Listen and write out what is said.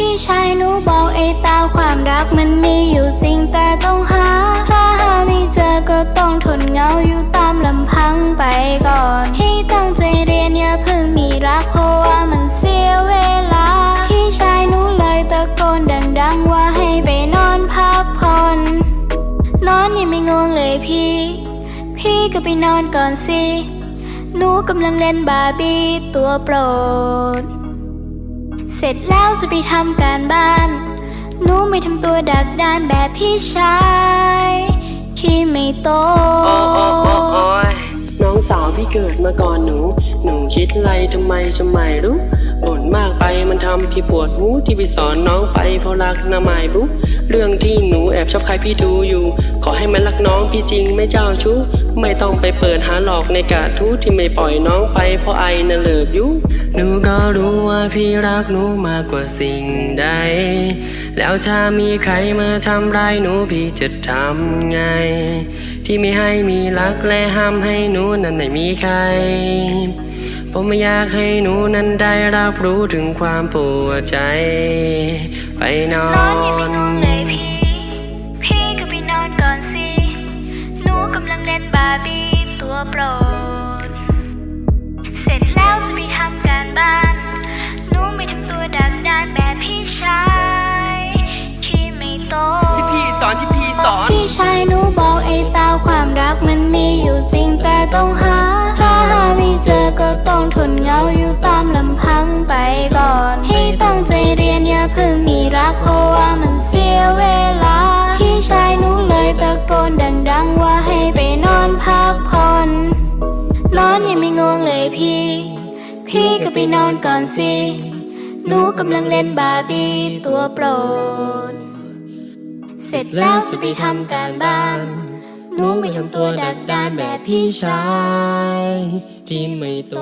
พี่ชายหนูบอกไอ้เต้าความรักมันมีอยู่จริงแต่ต้องหา ถ้าหาไม่เจอก็ต้องทนเหงาอยู่ตามลำพังไปก่อน ให้ตั้งใจเรียนอย่าเพิ่งมีรักเพราะว่ามันเสียเวลา พี่ชายหนูเลยตะโกนดังๆว่าให้ไปนอนพักผ่อน นอนยังไม่ง่วงเลยพี่ พี่ก็ไปนอนก่อนสิ หนูกำลังเล่นบาร์บี้ตัวโปรด เสร็จแล้วจะไปทำการบ้าน หนูไม่ทำตัวดักดานแบบพี่ชาย ที่ไม่โตโอ้โอ้โอ้โอ้ยน้องสาวพี่เกิดมาก่อนหนู หนูคิดไรทำไมจะไม่รู้บ่นมากไปำพี่ปวดหูที่พี่สอนน้องไปเพราะรักนะไม่รู้เรื่องที่หนูแอบชอบใครพี่ดูอยู่ ขอให้มันรักน้องพี่จริงไม่เจ้าชู้ไม่ต้องไปเปิดหาหลอกในกาทูที่ไม่ปล่อยน้องไปเพราะไอน่ะเลิกยุหนูก็รู้ว่าพี่รักหนูมากกว่าสิ่งใด แล้วถ้ามีใครมาทำร้ายหนูพี่จะทำไง ที่ไม่ให้มีรักและห้ามให้หนูนั้นไม่มีใคร ผมไม่อยากให้หนูนั้นได้รับรู้ถึงความปวดใจ ไปนอนนอนยังไม่ง่วงเลยพี่ พี่ก็ไปนอนก่อนสิ หนูกำลังเล่นบาร์บี้ตัวโปรด เสร็จแล้วจะไปทำการบ้าน หนูไม่ทำตัวดักดานแบบพี่ชายที่ไม่โต ที่พี่สอนที่พี่สอน พี่ชายหนูบอกไอ้เต้าความรักมันมีอยู่จริงแต่ต้องหา ต้องทนเหงาอยู่ตามลำพังไปก่อน ให้ตั้งใจเรียนอย่าเพิ่งมีรักเพราะว่ามันเสียเวลา พี่ชายหนูเลยตะโกนดังๆว่าให้ไปนอนพักผ่อนนอนยังไม่ง่วงเลยพี่ พี่ก็ไปนอนก่อนสิหนูกำลังเล่นบาร์บี้ตัวโปรด เสร็จแล้วจะไปทำการบ้าน หนูไม่ทำตัวดักดานแบบพี่ชาย ที่ไม่โต